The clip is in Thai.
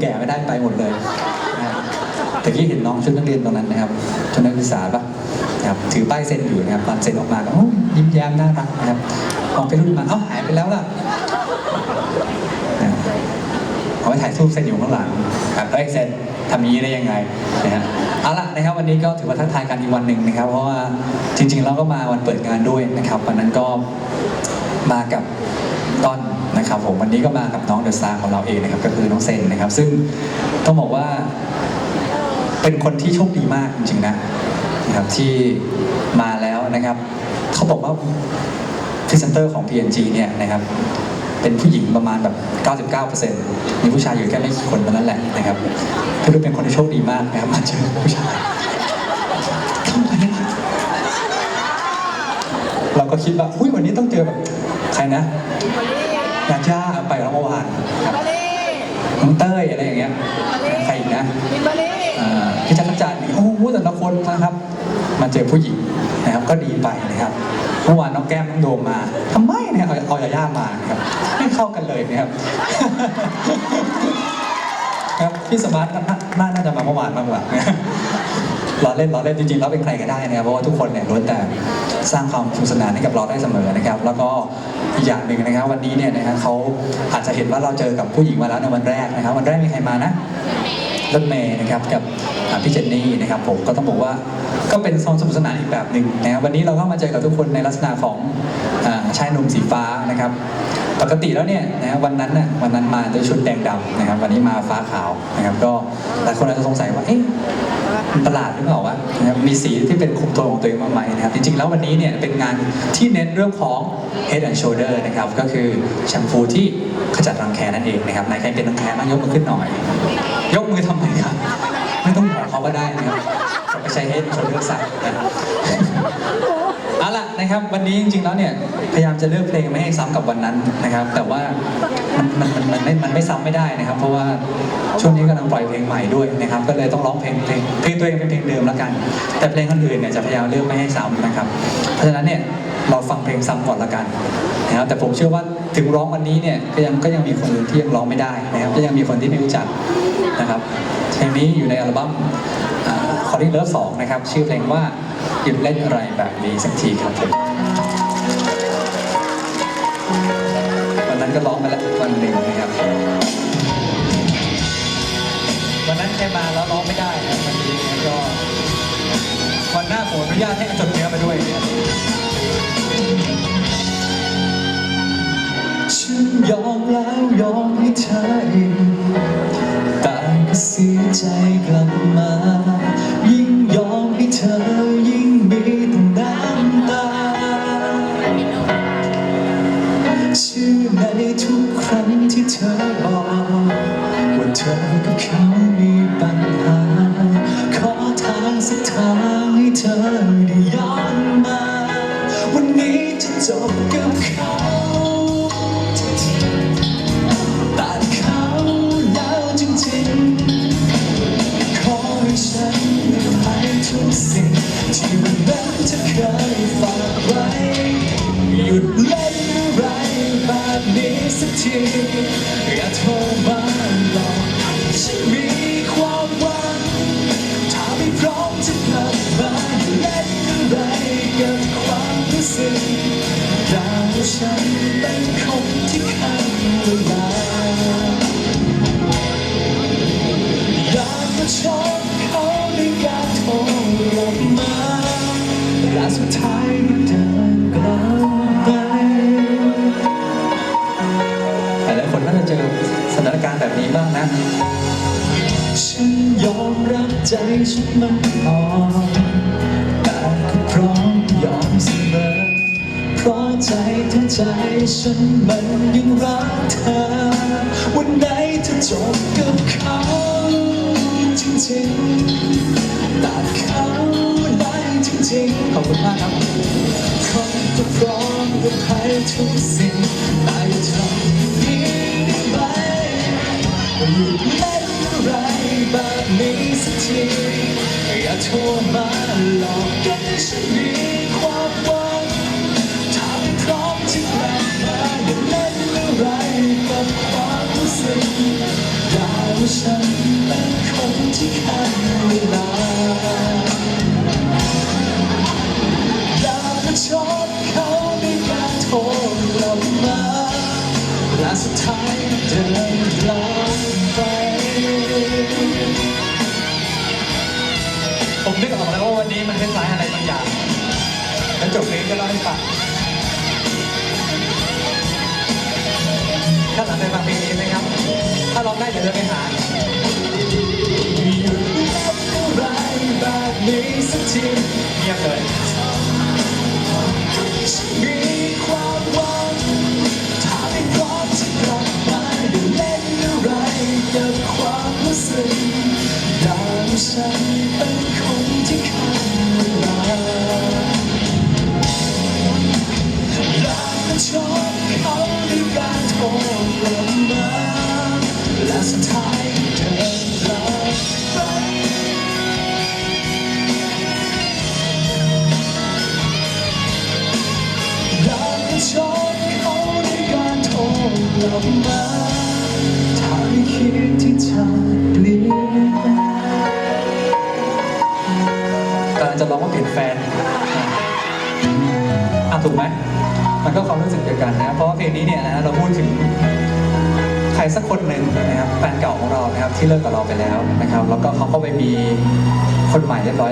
แก่ไม่ได้ไปหมดเลยนะครับแต่ที่เห็นน้องชุดนักเรียนตรงนั้นนะครับชุดนักศึกษาปะนะครับถือป้ายเซ็นอยู่นะครับตอนเซ็นออกมาก็ยิ้มแย้มน่ารักนะครับมองไปรุ่นมาเอ้าหายไปแล้วล่ะเอาไว้ถ่ายรูปเซ็นอยู่ข้างหลังครับเอ้ยเซ็นทำนี้ได้ยังไงนะฮะเอาละนะครับวันนี้ก็ถือว่าทักทายกันอีกวันหนึ่งนะครับ เพราะว่าจริงๆเราก็มาวันเปิดงานด้วยนะครับวันนั้นก็มากับ ต้นนะครับผมวันนี้ก็มากับน้องเดอะสตาร์ของเราเองนะครับก็คือน้องเซนนะครับ ซึ่งต้องบอกว่า เป็นคนที่โชคดีมากจริงๆนะนะครับที่มาแล้วนะครับเขาบอกว่าพรีเซนเตอร์ของ PNG เนี่ยนะครับเป็นผู้หญิงประมาณแบบ 99%มีผู้ชายอยู่แค่ไม่กี่คนเท่านั้นแหละนะครับก็ดูเป็นคนที่โชคดีมากนะครับมาเจอผู้ชายทำไมเราก็คิดว่าอุ้ยวันนี้ต้องเจอแบบ ใครนะยาจ้าไปแล้วเมื่อวานครับน้องเต้ยอะไรอย่างเงี้ยใครอีกนะอ่าพี่จักรจันทร์นี่โอ้โหแต่ละคนนะครับ มาเจอผู้หญิงนะครับก็ดีไปนะครับเมื่อวานน้องแก้มน้องโดมมาทำไมเนี่ยเอาเอายาย่ามานะครับไม่เข้ากันเลยนะครับครับพี่สมาร์ทน่าน่าน่าจะมาเมื่อวานมากกว่า ล้อเล่นล้อเล่นจริงๆแล้วเป็นใครก็ได้นะครับเพราะว่าทุกคนเนี่ยล้วนแต่สร้างความสนุกสนานให้กับเราได้เสมอนะครับ แล้วก็อีกอย่างหนึ่งนะครับ วันนี้เนี่ยนะฮะเขาอาจจะเห็นว่าเราเจอกับผู้หญิงมาแล้วในวันแรกนะครับ วันแรกมีใครมานะรถเมย์นะครับกับพี่เจนนี่นะครับผมก็ต้องบอกว่าก็เป็นความสนุกสนานอีกแบบหนึ่งนะครับวันนี้เราก็มาเจอกับทุกคนในลักษณะของอชายหนุ่มสีฟ้านะครับ ปกติแล้วเนี่ยนะวันนั้นน่ะวันนั้นมาด้วยชุดแดงดำนะครับ วันนี้มาฟ้าขาวนะครับ ก็หลายคนอาจจะสงสัยว่าเอ๊ะ มันประหลาดหรือเปล่าวะนะครับมีสีที่เป็นคุมตัวของตัวเองมาไหมนะครับจริงๆแล้ววันนี้เนี่ยเป็นงานที่เน้นเรื่องของ head and shoulder นะครับก็คือแชมพูที่ขจัดรังแคนั่นเองนะครับไหนใครเป็นรังแคบ้างยกมือขึ้นหน่อย ยกมือทำไมครับไม่ต้องบอกเขาก็ได้นะครับเขาไปใช้ head and shoulder ใส่นะครับ เอาล่ะนะครับ วันนี้จริงๆแล้วเนี่ยพยายามจะเลือกเพลงไม่ให้ซ้ำกับวันนั้นนะครับ แต่ว่ามันมันมันมันไม่มันไม่ซ้ำไม่ได้นะครับ เพราะว่าช่วงนี้กำลังปล่อยเพลงใหม่ด้วยนะครับ ก็เลยต้องร้องเพลงเพลงเพลงตัวเองเป็นเพลงเดิมแล้วกัน แต่เพลงคนอื่นเนี่ยจะพยายามเลือกไม่ให้ซ้ำนะครับ เพราะฉะนั้นเนี่ยเราฟังเพลงซ้ำก่อนละกันนะครับแต่ผมเชื่อว่าถึงร้องวันนี้เนี่ยก็ยังก็ยังมีคนอื่นที่ยังร้องไม่ได้นะครับก็ยังมีคนที่ไม่รู้จักนะครับเพลงนี้อยู่ในอัลบั้ม คอร์ดิ้งเลิฟสองนะครับ ชื่อเพลงว่าหยุดเล่นอะไรแบบนี้สักทีครับผมวันนั้นก็ร้องมาแล้ววันหนึ่งนะครับ วันนั้นใครมาแล้วร้องไม่ได้นะวันนี้ก็วันหน้าผมอนุญาตให้จดเนื้อไปด้วยเนี่ยฉันยอมแล้วยอมให้เธออีกแต่ก็เสียใจกลั ทีอย่าโทรมาหลอกฉันมีความหวังถ้าไม่พร้อมจะกลับมายเล่นอะไรกับความรู้สึกดาวฉันเป็นค ฉันยอมรับใจฉันมันอ่อนแต่ก็พร้อมยอมเสมอ เพราะใจทั้งใจฉันมันยังรักเธอ วันไหนเธอจบกับเขาจริงๆตัดเขาได้จริงๆขอบคุณมากครับ หยุดเล่นอไรแบบนี้สักทีอย่าโทรมาหลอกกันฉันมีความหวังถ้าไม่พร้อมจะกลับมาอย่าเล่นอไรกับความรู้สึกอย่าว่าฉันเป็นคนที่ขาดเวลาแล้วก็ชอบเขาด้วยกาโทรกลับมาและสุดท้ายเดินกลับ มันคล้ายๆอะไรบางอย่างแล้วจบเพลงก็เล่าให้ฟังถ้าหลังไปฟังเพลงนี้ไหมครับ ถ้าร้องได้เดี๋ยวจะไปหาหยุดนับอะไรแบบนี้สักทีเงียบเลยฉันมีความหวังถ้าไม่พร้อมจะกลับมาด้เล่นอะไรกับความรู้สึกดาวฉันเป็น กลับมาถ้าไม่คิดที่จะเปลี่ยนกำลังจะร้องว่าเปลี่ยนแฟนอะถูกไหมมันก็ความรู้สึกเดียวกันนะ เพราะว่าเพลงนี้เนี่ยนะเราพูดถึงใครสักคนหนึ่งนะครับแฟนเก่าของเรานะครับที่เลิกกับเราไปแล้วนะครับ แล้วก็เขาก็ไปมีคนใหม่เรียบร้อย